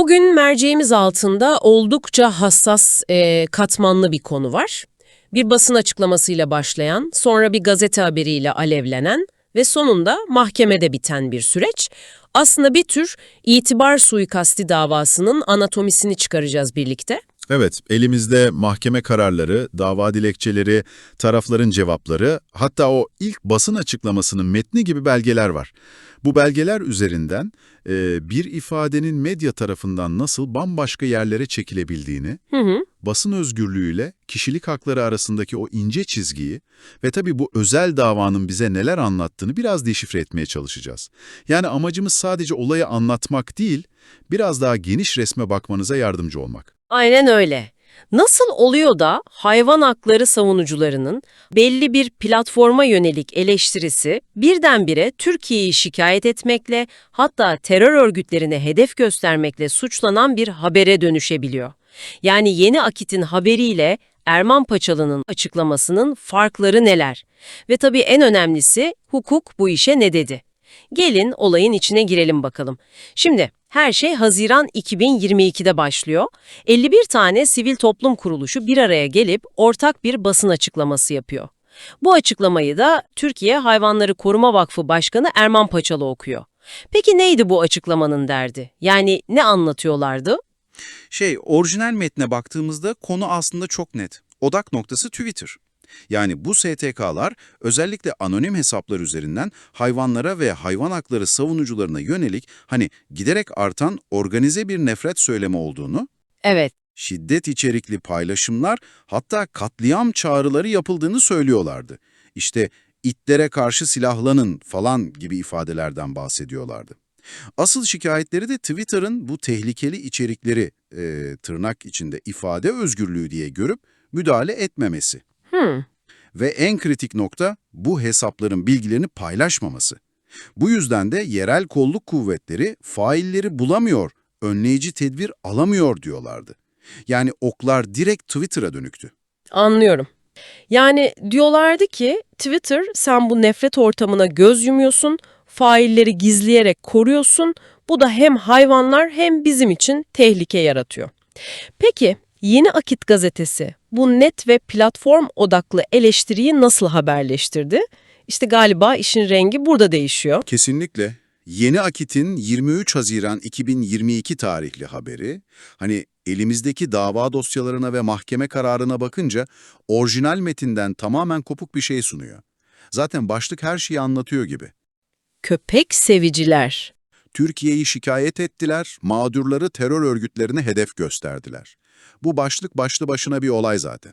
Bugün merceğimiz altında oldukça hassas, e, katmanlı bir konu var. Bir basın açıklamasıyla başlayan, sonra bir gazete haberiyle alevlenen ve sonunda mahkemede biten bir süreç. Aslında bir tür itibar suikasti davasının anatomisini çıkaracağız birlikte. Evet, elimizde mahkeme kararları, dava dilekçeleri, tarafların cevapları, hatta o ilk basın açıklamasının metni gibi belgeler var. Bu belgeler üzerinden e, bir ifadenin medya tarafından nasıl bambaşka yerlere çekilebildiğini, Hı hı. basın özgürlüğüyle kişilik hakları arasındaki o ince çizgiyi ve tabii bu özel davanın bize neler anlattığını biraz deşifre etmeye çalışacağız. Yani amacımız sadece olayı anlatmak değil, biraz daha geniş resme bakmanıza yardımcı olmak. Aynen öyle. Nasıl oluyor da hayvan hakları savunucularının belli bir platforma yönelik eleştirisi birdenbire Türkiye'yi şikayet etmekle hatta terör örgütlerine hedef göstermekle suçlanan bir habere dönüşebiliyor? Yani Yeni Akit'in haberiyle Erman Paçalı'nın açıklamasının farkları neler? Ve tabii en önemlisi hukuk bu işe ne dedi? Gelin olayın içine girelim bakalım. Şimdi her şey Haziran 2022'de başlıyor. 51 tane sivil toplum kuruluşu bir araya gelip ortak bir basın açıklaması yapıyor. Bu açıklamayı da Türkiye Hayvanları Koruma Vakfı Başkanı Erman Paçalı okuyor. Peki neydi bu açıklamanın derdi? Yani ne anlatıyorlardı? Şey, orijinal metne baktığımızda konu aslında çok net. Odak noktası Twitter. Yani bu STK'lar özellikle anonim hesaplar üzerinden hayvanlara ve hayvan hakları savunucularına yönelik hani giderek artan organize bir nefret söylemi olduğunu, Evet, şiddet içerikli paylaşımlar hatta katliam çağrıları yapıldığını söylüyorlardı. İşte itlere karşı silahlanın falan gibi ifadelerden bahsediyorlardı. Asıl şikayetleri de Twitter'ın bu tehlikeli içerikleri e, tırnak içinde ifade özgürlüğü diye görüp müdahale etmemesi. Hmm. Ve en kritik nokta bu hesapların bilgilerini paylaşmaması. Bu yüzden de yerel kolluk kuvvetleri failleri bulamıyor, önleyici tedbir alamıyor diyorlardı. Yani oklar direkt Twitter'a dönüktü. Anlıyorum. Yani diyorlardı ki Twitter sen bu nefret ortamına göz yumuyorsun, failleri gizleyerek koruyorsun. Bu da hem hayvanlar hem bizim için tehlike yaratıyor. Peki Yeni Akit gazetesi bu net ve platform odaklı eleştiriyi nasıl haberleştirdi? İşte galiba işin rengi burada değişiyor. Kesinlikle. Yeni Akit'in 23 Haziran 2022 tarihli haberi, hani elimizdeki dava dosyalarına ve mahkeme kararına bakınca orijinal metinden tamamen kopuk bir şey sunuyor. Zaten başlık her şeyi anlatıyor gibi. Köpek seviciler. Türkiye'yi şikayet ettiler, mağdurları terör örgütlerine hedef gösterdiler. Bu başlık başlı başına bir olay zaten.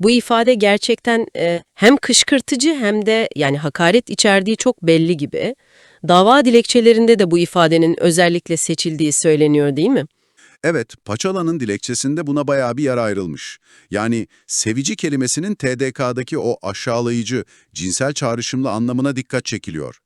Bu ifade gerçekten e, hem kışkırtıcı hem de yani hakaret içerdiği çok belli gibi. Dava dilekçelerinde de bu ifadenin özellikle seçildiği söyleniyor değil mi? Evet, Paçalan'ın dilekçesinde buna bayağı bir yer ayrılmış. Yani sevici kelimesinin TDK'daki o aşağılayıcı, cinsel çağrışımlı anlamına dikkat çekiliyor.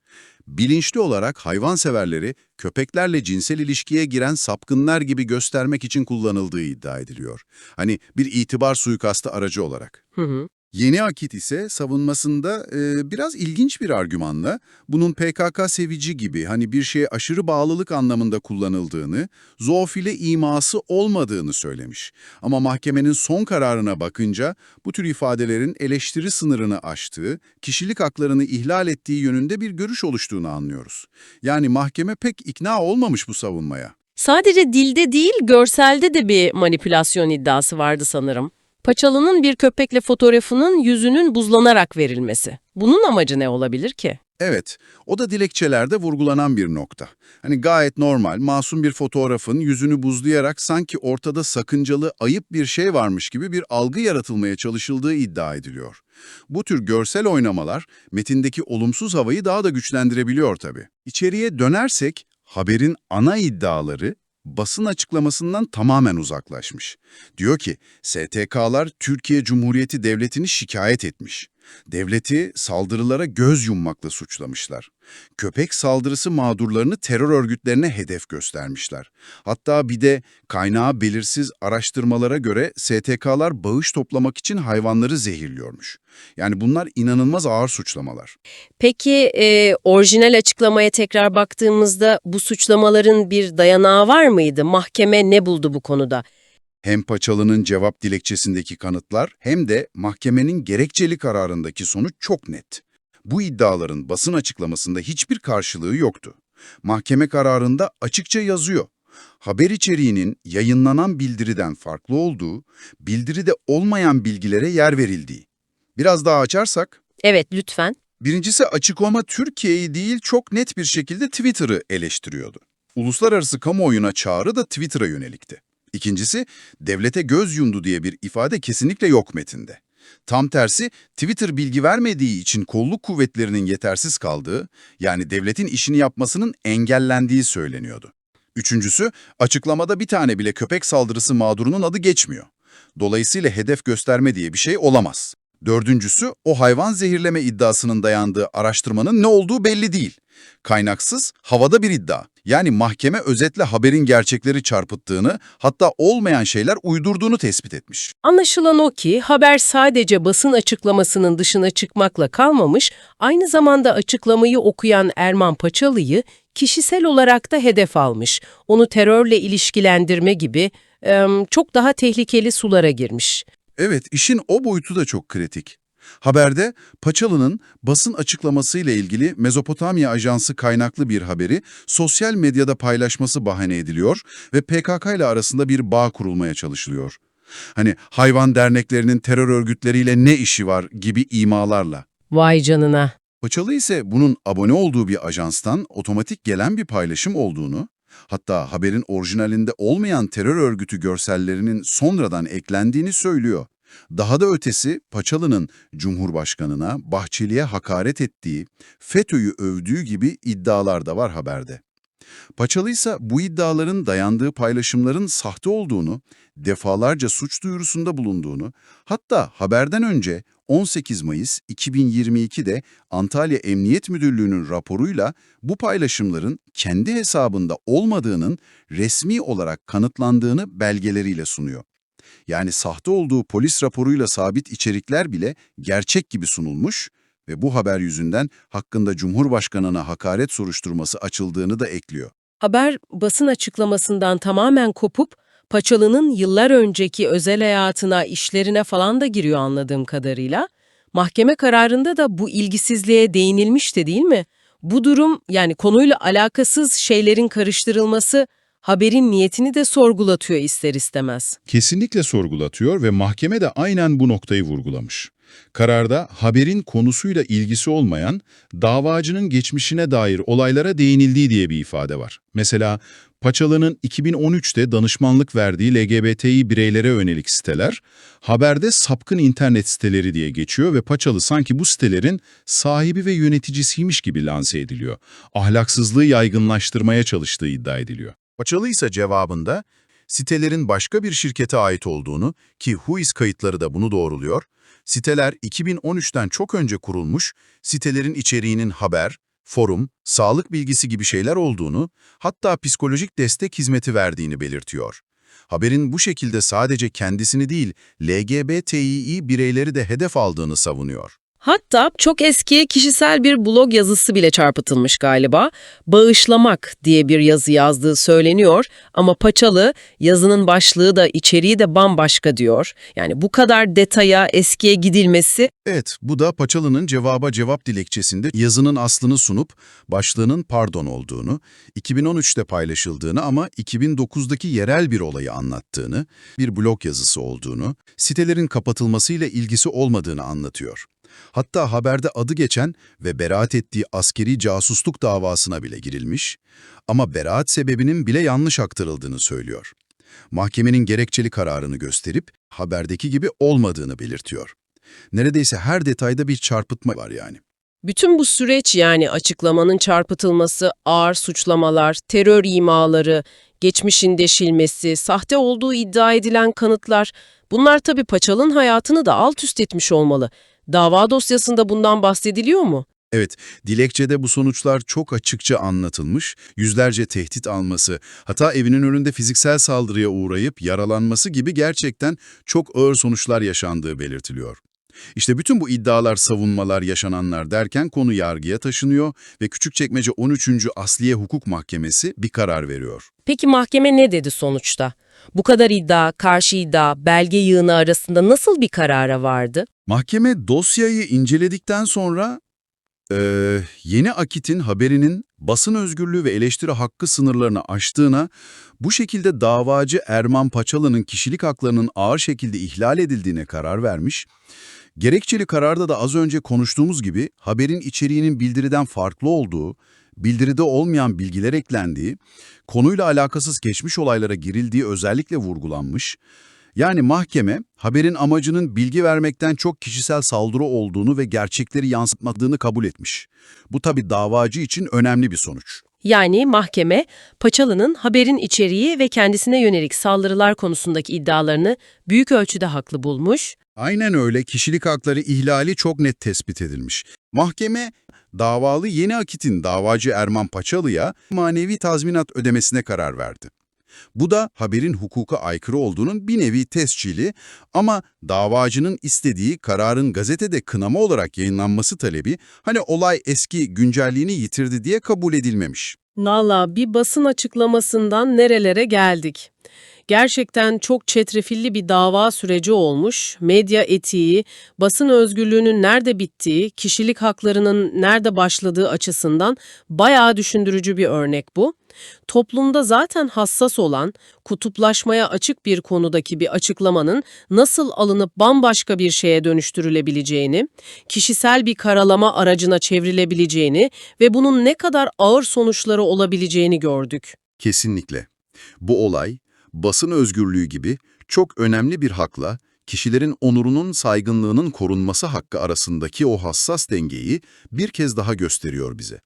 Bilinçli olarak hayvanseverleri köpeklerle cinsel ilişkiye giren sapkınlar gibi göstermek için kullanıldığı iddia ediliyor. Hani bir itibar suikastı aracı olarak. Hı hı. Yeni Akit ise savunmasında e, biraz ilginç bir argümanla bunun PKK sevici gibi hani bir şeye aşırı bağlılık anlamında kullanıldığını, zoofile iması olmadığını söylemiş. Ama mahkemenin son kararına bakınca bu tür ifadelerin eleştiri sınırını aştığı, kişilik haklarını ihlal ettiği yönünde bir görüş oluştuğunu anlıyoruz. Yani mahkeme pek ikna olmamış bu savunmaya. Sadece dilde değil görselde de bir manipülasyon iddiası vardı sanırım. Paçalı'nın bir köpekle fotoğrafının yüzünün buzlanarak verilmesi. Bunun amacı ne olabilir ki? Evet, o da dilekçelerde vurgulanan bir nokta. Hani gayet normal, masum bir fotoğrafın yüzünü buzlayarak sanki ortada sakıncalı, ayıp bir şey varmış gibi bir algı yaratılmaya çalışıldığı iddia ediliyor. Bu tür görsel oynamalar metindeki olumsuz havayı daha da güçlendirebiliyor tabii. İçeriye dönersek haberin ana iddiaları basın açıklamasından tamamen uzaklaşmış. Diyor ki STK'lar Türkiye Cumhuriyeti Devleti'ni şikayet etmiş. Devleti saldırılara göz yummakla suçlamışlar. Köpek saldırısı mağdurlarını terör örgütlerine hedef göstermişler. Hatta bir de kaynağı belirsiz araştırmalara göre STK'lar bağış toplamak için hayvanları zehirliyormuş. Yani bunlar inanılmaz ağır suçlamalar. Peki e, orijinal açıklamaya tekrar baktığımızda bu suçlamaların bir dayanağı var mıydı? Mahkeme ne buldu bu konuda? Hem Paçalı'nın cevap dilekçesindeki kanıtlar hem de mahkemenin gerekçeli kararındaki sonuç çok net. Bu iddiaların basın açıklamasında hiçbir karşılığı yoktu. Mahkeme kararında açıkça yazıyor. Haber içeriğinin yayınlanan bildiriden farklı olduğu, bildiride olmayan bilgilere yer verildiği. Biraz daha açarsak, Evet lütfen. Birincisi açıklama Türkiye'yi değil çok net bir şekilde Twitter'ı eleştiriyordu. Uluslararası kamuoyuna çağrı da Twitter'a yönelikti. İkincisi, devlete göz yumdu diye bir ifade kesinlikle yok metinde. Tam tersi, Twitter bilgi vermediği için kolluk kuvvetlerinin yetersiz kaldığı, yani devletin işini yapmasının engellendiği söyleniyordu. Üçüncüsü, açıklamada bir tane bile köpek saldırısı mağdurunun adı geçmiyor. Dolayısıyla hedef gösterme diye bir şey olamaz. Dördüncüsü, o hayvan zehirleme iddiasının dayandığı araştırmanın ne olduğu belli değil. Kaynaksız, havada bir iddia. Yani mahkeme özetle haberin gerçekleri çarpıttığını, hatta olmayan şeyler uydurduğunu tespit etmiş. Anlaşılan o ki haber sadece basın açıklamasının dışına çıkmakla kalmamış, aynı zamanda açıklamayı okuyan Erman Paçalı'yı kişisel olarak da hedef almış. Onu terörle ilişkilendirme gibi çok daha tehlikeli sulara girmiş. Evet, işin o boyutu da çok kritik. Haberde Paçalı'nın basın açıklamasıyla ilgili Mezopotamya Ajansı kaynaklı bir haberi sosyal medyada paylaşması bahane ediliyor ve PKK ile arasında bir bağ kurulmaya çalışılıyor. Hani hayvan derneklerinin terör örgütleriyle ne işi var gibi imalarla. Vay canına. Paçalı ise bunun abone olduğu bir ajanstan otomatik gelen bir paylaşım olduğunu, hatta haberin orijinalinde olmayan terör örgütü görsellerinin sonradan eklendiğini söylüyor. Daha da ötesi Paçalı'nın Cumhurbaşkanına, Bahçeli'ye hakaret ettiği, FETÖ'yü övdüğü gibi iddialar da var haberde. Paçalı ise bu iddiaların dayandığı paylaşımların sahte olduğunu, defalarca suç duyurusunda bulunduğunu, hatta haberden önce 18 Mayıs 2022'de Antalya Emniyet Müdürlüğü'nün raporuyla bu paylaşımların kendi hesabında olmadığının resmi olarak kanıtlandığını belgeleriyle sunuyor. Yani sahte olduğu polis raporuyla sabit içerikler bile gerçek gibi sunulmuş ve bu haber yüzünden hakkında Cumhurbaşkanına hakaret soruşturması açıldığını da ekliyor. Haber basın açıklamasından tamamen kopup Paçalı'nın yıllar önceki özel hayatına, işlerine falan da giriyor anladığım kadarıyla. Mahkeme kararında da bu ilgisizliğe değinilmişti değil mi? Bu durum yani konuyla alakasız şeylerin karıştırılması haberin niyetini de sorgulatıyor ister istemez. Kesinlikle sorgulatıyor ve mahkeme de aynen bu noktayı vurgulamış. Kararda haberin konusuyla ilgisi olmayan, davacının geçmişine dair olaylara değinildiği diye bir ifade var. Mesela Paçalı'nın 2013'te danışmanlık verdiği LGBTİ bireylere yönelik siteler, haberde sapkın internet siteleri diye geçiyor ve Paçalı sanki bu sitelerin sahibi ve yöneticisiymiş gibi lanse ediliyor. Ahlaksızlığı yaygınlaştırmaya çalıştığı iddia ediliyor. Paçalı ise cevabında, sitelerin başka bir şirkete ait olduğunu ki Huis kayıtları da bunu doğruluyor, siteler 2013'ten çok önce kurulmuş, sitelerin içeriğinin haber, forum, sağlık bilgisi gibi şeyler olduğunu, hatta psikolojik destek hizmeti verdiğini belirtiyor. Haberin bu şekilde sadece kendisini değil, LGBTİ bireyleri de hedef aldığını savunuyor. Hatta çok eski kişisel bir blog yazısı bile çarpıtılmış galiba. Bağışlamak diye bir yazı yazdığı söyleniyor ama Paçalı yazının başlığı da içeriği de bambaşka diyor. Yani bu kadar detaya, eskiye gidilmesi Evet, bu da Paçalı'nın cevaba cevap dilekçesinde yazının aslını sunup başlığının pardon olduğunu, 2013'te paylaşıldığını ama 2009'daki yerel bir olayı anlattığını, bir blog yazısı olduğunu, sitelerin kapatılmasıyla ilgisi olmadığını anlatıyor. Hatta haberde adı geçen ve beraat ettiği askeri casusluk davasına bile girilmiş ama beraat sebebinin bile yanlış aktarıldığını söylüyor. Mahkemenin gerekçeli kararını gösterip haberdeki gibi olmadığını belirtiyor. Neredeyse her detayda bir çarpıtma var yani. Bütün bu süreç yani açıklamanın çarpıtılması, ağır suçlamalar, terör imaları, geçmişin deşilmesi, sahte olduğu iddia edilen kanıtlar bunlar tabii Paçal'ın hayatını da alt üst etmiş olmalı. Dava dosyasında bundan bahsediliyor mu? Evet, dilekçede bu sonuçlar çok açıkça anlatılmış, yüzlerce tehdit alması, hatta evinin önünde fiziksel saldırıya uğrayıp yaralanması gibi gerçekten çok ağır sonuçlar yaşandığı belirtiliyor. İşte bütün bu iddialar, savunmalar, yaşananlar derken konu yargıya taşınıyor ve Küçükçekmece 13. Asliye Hukuk Mahkemesi bir karar veriyor. Peki mahkeme ne dedi sonuçta? Bu kadar iddia, karşı iddia, belge yığını arasında nasıl bir karara vardı? Mahkeme dosyayı inceledikten sonra eee, Yeni Akit'in haberinin basın özgürlüğü ve eleştiri hakkı sınırlarını aştığına, bu şekilde davacı Erman Paçalı'nın kişilik haklarının ağır şekilde ihlal edildiğine karar vermiş. Gerekçeli kararda da az önce konuştuğumuz gibi haberin içeriğinin bildiriden farklı olduğu, bildiride olmayan bilgiler eklendiği, konuyla alakasız geçmiş olaylara girildiği özellikle vurgulanmış. Yani mahkeme, haberin amacının bilgi vermekten çok kişisel saldırı olduğunu ve gerçekleri yansıtmadığını kabul etmiş. Bu tabi davacı için önemli bir sonuç. Yani mahkeme, Paçalı'nın haberin içeriği ve kendisine yönelik saldırılar konusundaki iddialarını büyük ölçüde haklı bulmuş. Aynen öyle kişilik hakları ihlali çok net tespit edilmiş. Mahkeme, davalı Yeni Akit'in davacı Erman Paçalı'ya manevi tazminat ödemesine karar verdi. Bu da haberin hukuka aykırı olduğunun bir nevi tescili ama davacının istediği kararın gazetede kınama olarak yayınlanması talebi hani olay eski güncelliğini yitirdi diye kabul edilmemiş. Valla bir basın açıklamasından nerelere geldik. Gerçekten çok çetrefilli bir dava süreci olmuş, medya etiği, basın özgürlüğünün nerede bittiği, kişilik haklarının nerede başladığı açısından bayağı düşündürücü bir örnek bu. Toplumda zaten hassas olan, kutuplaşmaya açık bir konudaki bir açıklamanın nasıl alınıp bambaşka bir şeye dönüştürülebileceğini, kişisel bir karalama aracına çevrilebileceğini ve bunun ne kadar ağır sonuçları olabileceğini gördük. Kesinlikle. Bu olay, basın özgürlüğü gibi çok önemli bir hakla kişilerin onurunun saygınlığının korunması hakkı arasındaki o hassas dengeyi bir kez daha gösteriyor bize.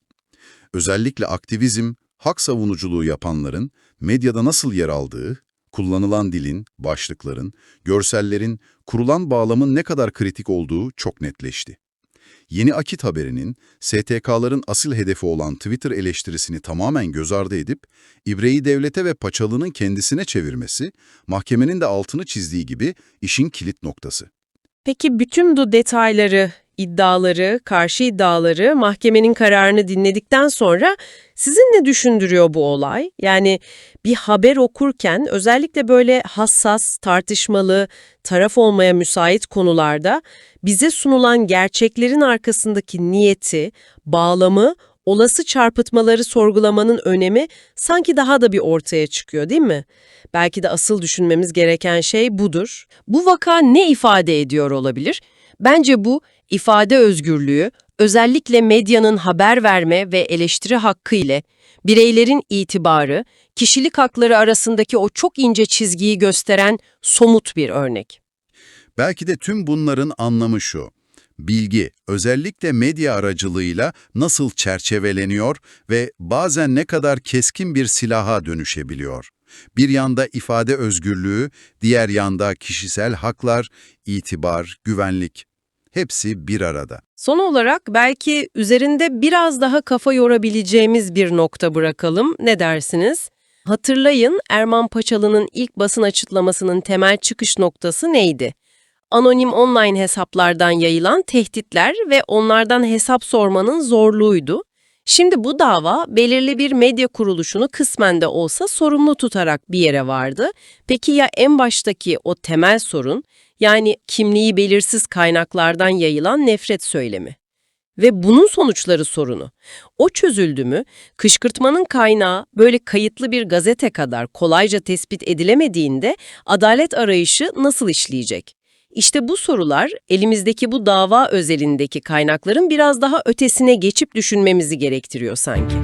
Özellikle aktivizm, hak savunuculuğu yapanların medyada nasıl yer aldığı, kullanılan dilin, başlıkların, görsellerin, kurulan bağlamın ne kadar kritik olduğu çok netleşti. Yeni Akit haberinin STK'ların asıl hedefi olan Twitter eleştirisini tamamen göz ardı edip İbreyi devlete ve Paçalı'nın kendisine çevirmesi, mahkemenin de altını çizdiği gibi işin kilit noktası. Peki bütün bu detayları, iddiaları, karşı iddiaları, mahkemenin kararını dinledikten sonra sizin ne düşündürüyor bu olay? Yani bir haber okurken özellikle böyle hassas, tartışmalı, taraf olmaya müsait konularda bize sunulan gerçeklerin arkasındaki niyeti, bağlamı, olası çarpıtmaları sorgulamanın önemi sanki daha da bir ortaya çıkıyor değil mi? Belki de asıl düşünmemiz gereken şey budur. Bu vaka ne ifade ediyor olabilir? Bence bu ifade özgürlüğü, özellikle medyanın haber verme ve eleştiri hakkı ile bireylerin itibarı, kişilik hakları arasındaki o çok ince çizgiyi gösteren somut bir örnek. Belki de tüm bunların anlamı şu. Bilgi, özellikle medya aracılığıyla nasıl çerçeveleniyor ve bazen ne kadar keskin bir silaha dönüşebiliyor. Bir yanda ifade özgürlüğü, diğer yanda kişisel haklar, itibar, güvenlik. Hepsi bir arada. Son olarak belki üzerinde biraz daha kafa yorabileceğimiz bir nokta bırakalım. Ne dersiniz? Hatırlayın Erman Paçalı'nın ilk basın açıklamasının temel çıkış noktası neydi? Anonim online hesaplardan yayılan tehditler ve onlardan hesap sormanın zorluğuydu. Şimdi bu dava belirli bir medya kuruluşunu kısmen de olsa sorumlu tutarak bir yere vardı. Peki ya en baştaki o temel sorun, yani kimliği belirsiz kaynaklardan yayılan nefret söylemi? Ve bunun sonuçları sorunu. O çözüldü mü, kışkırtmanın kaynağı böyle kayıtlı bir gazete kadar kolayca tespit edilemediğinde adalet arayışı nasıl işleyecek? İşte bu sorular elimizdeki bu dava özelindeki kaynakların biraz daha ötesine geçip düşünmemizi gerektiriyor sanki.